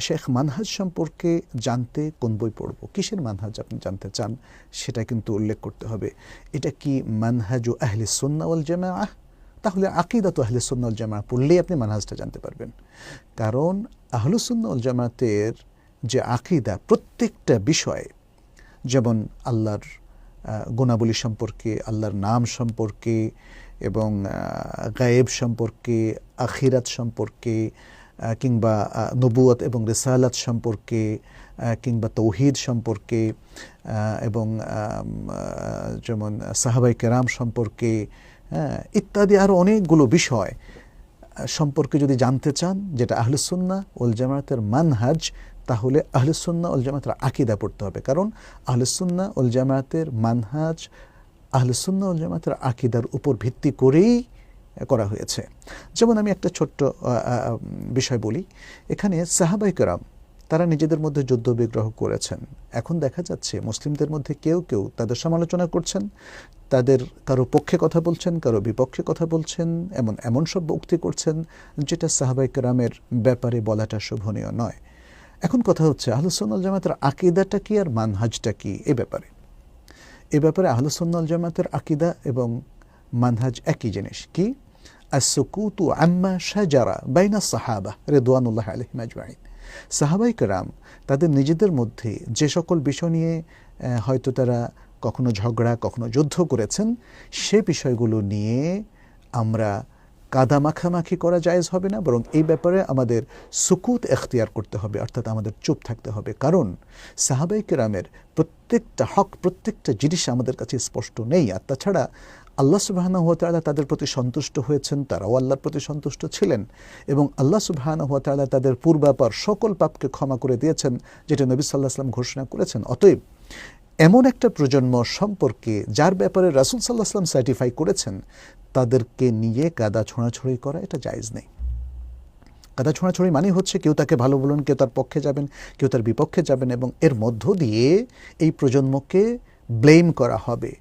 শেখ মানহাজ সম্পর্কে জানতে কোন বই পড়ব? কিসের মানহাজ আপনি জানতে চান? সেটা কিন্তু উল্লেখ করতে হবে। এটা কি মানহাজু আহলে সুন্নাওয়াল জামা তাহলে আকিদাত আহলে সুন্নাল জামা পড়লেই আপনি মানহাজটা জানতে পারবেন। কারণ আহলুসুন্নাল জামাতের যে আকিদা প্রত্যেকটা বিষয়ে, যেমন আল্লাহর গুণাবলী সম্পর্কে, আল্লাহর নাম সম্পর্কে এবং গায়েব সম্পর্কে, আখিরাত সম্পর্কে কিংবা নবুয়ত এবং রেসালাত সম্পর্কে কিংবা তৌহিদ সম্পর্কে এবং যেমন সাহাবাই কেরাম সম্পর্কে হ্যাঁ, ইত্যাদি আরও অনেকগুলো বিষয় সম্পর্কে যদি জানতে চান যেটা আহলুসুন্না ওল জামায়াতের মানহাজ তাহলে আহলুসুন্না ওল জামায়াতের আকিদা পড়তে হবে। কারণ আহলুসুন্না ওল জামায়াতের মানহাজ আহলুসুন্না ওল জামায়াতের আকিদার উপর ভিত্তি করেই করা হয়েছে। যেমন আমি একটা ছোট্ট বিষয় বলি। এখানে সাহাবাই কেরাম, তারা নিজেদের মধ্যে যুদ্ধ বিগ্রহ করেছেন। এখন দেখা যাচ্ছে মুসলিমদের মধ্যে কেউ কেউ তাদের সমালোচনা করছেন, তাদের কারও পক্ষে কথা বলছেন, কারও বিপক্ষে কথা বলছেন, এমন এমন সব উক্তি করছেন, যেটা সাহাবাই কেরামের ব্যাপারে বলাটা শোভনীয় নয়। এখন কথা হচ্ছে আহলুসন্নাল জামাতের আকিদাটা কি আর মানহাজটা কি এ ব্যাপারে? এ ব্যাপারে আহলুসন্নাল জামাতের আকিদা এবং মানহাজ একই জিনিস। কি? আসুকুতু আম্মা بين বাইনা সাহাবা রেদওয়ানুল্লাহ আলহিম আজমাইন সাহাবাই কারাম তাদের নিজেদের মধ্যে যে সকল বিষয় নিয়ে হয়তো তারা কখনো ঝগড়া, কখনো যুদ্ধ করেছেন, সে বিষয়গুলো নিয়ে আমরা কাদা মাখামাখি করা জায়েজ হবে না, বরং এই ব্যাপারে আমাদের সুকুত এখতিয়ার করতে হবে, অর্থাৎ আমাদের চুপ থাকতে হবে। কারণ সাহাবাই কেরামের প্রত্যেকটা হক, প্রত্যেকটা জিনিস আমাদের কাছে স্পষ্ট নেই। আর তাছাড়া আল্লাহ সুবাহানা হুয়া তাআলা তাদের প্রতি সন্তুষ্ট হয়েছেন, তারাও আল্লাহর প্রতি সন্তুষ্ট ছিলেন, এবং আল্লাহ সুবাহানা হুয়া তাআলা তাদের পূর্বাপর সকল পাপকে ক্ষমা করে দিয়েছেন, যেটা নবী সাল্লাহ আসলাম ঘোষণা করেছেন। অতএব এমন একটা প্রজন্ম সম্পর্কে যার ব্যাপারে রাসুল সাল্লাহ সার্টিফাই করেছেন, তাদেরকে নিয়ে কাদা ছোঁড়াছড়ি করা এটা জায়েজ নেই। কাদা ছোঁড়াছড়ি মানে হচ্ছে কেউ তাকে ভালো বলুন, কেউ তার পক্ষে যাবেন, কেউ তার বিপক্ষে যাবেন এবং এর মধ্য দিয়ে এই প্রজন্মকে ব্লেম করা হবে,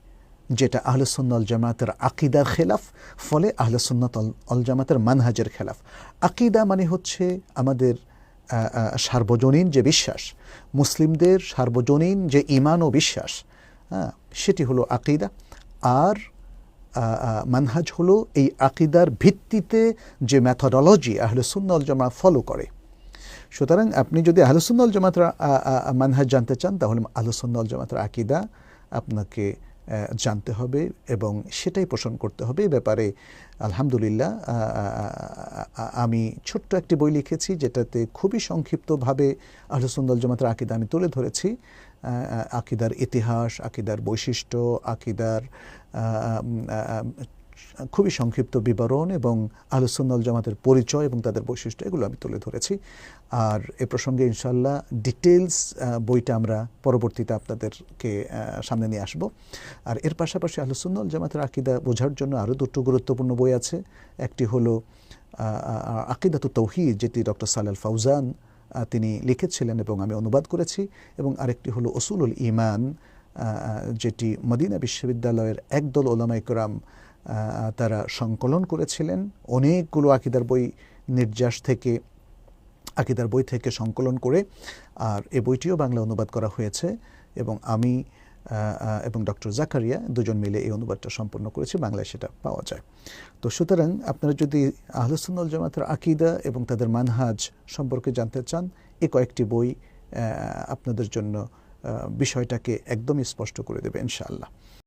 যেটা আহলে সুন্নাল জামাতের আকিদার খেলাফ, ফলে আহলে সুন্নাত অল- জামাতের মানহাজের খেলাফ। আকিদা মানে হচ্ছে আমাদের সার্বজনীন যে বিশ্বাস, মুসলিমদের সার্বজনীন যে ইমান ও বিশ্বাস হ্যাঁ সেটি হলো আকিদা। আর মানহাজ হলো এই আকিদার ভিত্তিতে যে ম্যাথোডলজি আহলে সুন্নাল জামা ফলো করে। সুতরাং আপনি যদি আহলুসুন্নল জামাতের মানহাজ জানতে চান, তাহলে আহলুসুন্নল জামাতের আকিদা আপনাকে জানতে হবে এবং সেটাই পোষণ করতে হবে। এ ব্যাপারে, আলহামদুলিল্লাহ আমি ছোট্ট একটি বই লিখেছি যেটাতে খুবই সংক্ষিপ্তভাবে আহলুসুন্নল জমাতের আকিদা আমি তুলে ধরেছি। আকিদার ইতিহাস, আকিদার বৈশিষ্ট্য, আকিদার খুবই সংক্ষিপ্ত বিবরণ এবং আলোচনাল জামাতের পরিচয় এবং তাদের বৈশিষ্ট্য, এগুলো আমি তুলে ধরেছি। আর এ প্রসঙ্গে ইনশাল্লাহ ডিটেলস বইটা আমরা পরবর্তীতে আপনাদেরকে সামনে নিয়ে আসব। আর এর পাশাপাশি আলোচনাল জামাতের আকিদা বোঝার জন্য আরও দুটো গুরুত্বপূর্ণ বই আছে। একটি হলো আকিদাতু তৌহিদ, যেটি ডক্টর সালাল ফাউজান তিনি লিখেছিলেন এবং আমি অনুবাদ করেছি। এবং আরেকটি হলো অসুলুল ইমান যেটি মদিনা বিশ্ববিদ্যালয়ের একদল ওলামাইকরাম তারা সংকলন করেছিলেন। অনেকগুলো আকিদার বই নির্যাস থেকে, আকিদার বই থেকে সংকলন করে, আর এ বইটিও বাংলা অনুবাদ করা হয়েছে এবং আমি এবং ডক্টর জাকারিয়া দুজন মিলে এই অনুবাদটা সম্পন্ন করেছি, বাংলায় সেটা পাওয়া যায়। তো সুতরাং আপনারা যদি আহলুসুন্নল জামাতের আকিদা এবং তাদের মানহাজ সম্পর্কে জানতে চান এই কয়েকটি বই আপনাদের জন্য বিষয়টাকে একদমই স্পষ্ট করে দেবে ইনশাআল্লাহ।